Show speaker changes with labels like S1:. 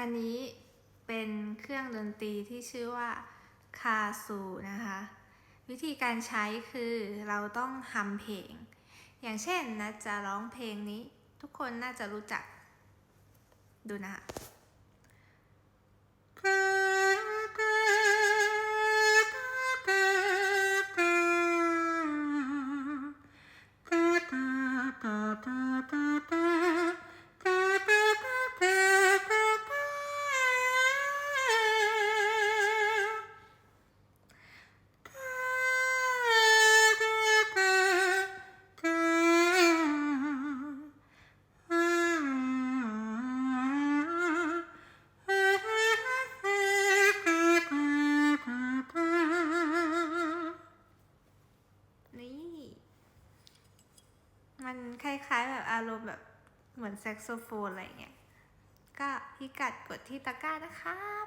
S1: อันนี้เป็นเครื่องดนตรีที่ชื่อว่าคาซูนะคะ วิธีการใช้คือเราต้องฮัมเพลง อย่างเช่นนะจะร้องเพลงนี้ ทุกคนน่าจะรู้จัก ดูนะคะ นี่ มันคล้ายๆแบบอารมณ์แบบเหมือนแซกโซโฟนอะไรเงี้ย ก็พิกัดกดที่ตะกร้านะครับ